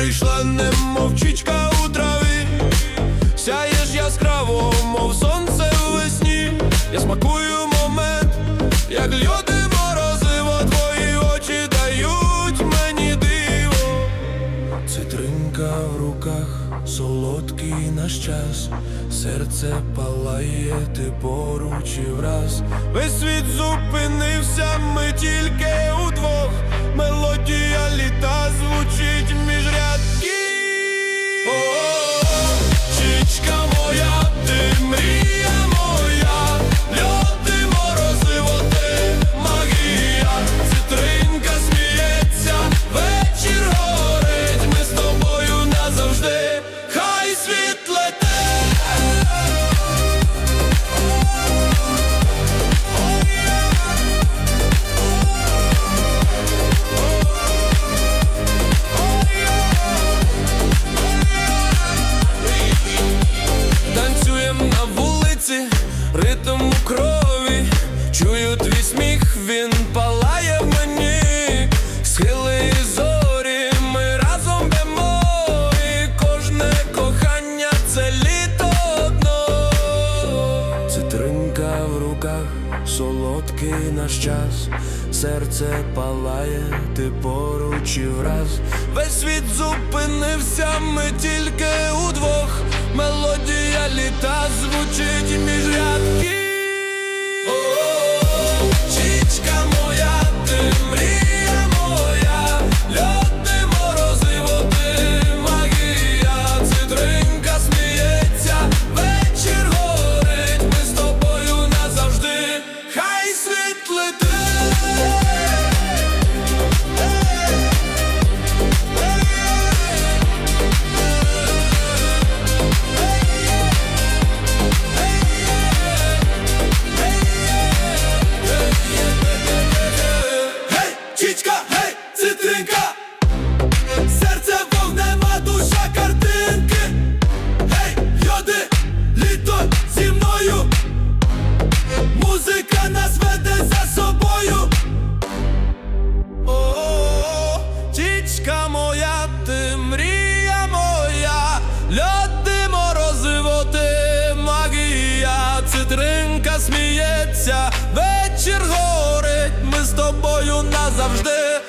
мовчичка у траві, сяєш яскраво, мов сонце у весні. Я смакую момент, як люди морозиво, твої очі дають мені диво. Цитринка в руках, солодкий наш час, серце палає, ти поруч і враз. Весь світ зупинився, ми тільки солодкий наш час, серце палає, ти поруч і враз. Весь світ зупинився, ми тільки удвох. Мелодія літа звучить між рядків. Цитринка сміється,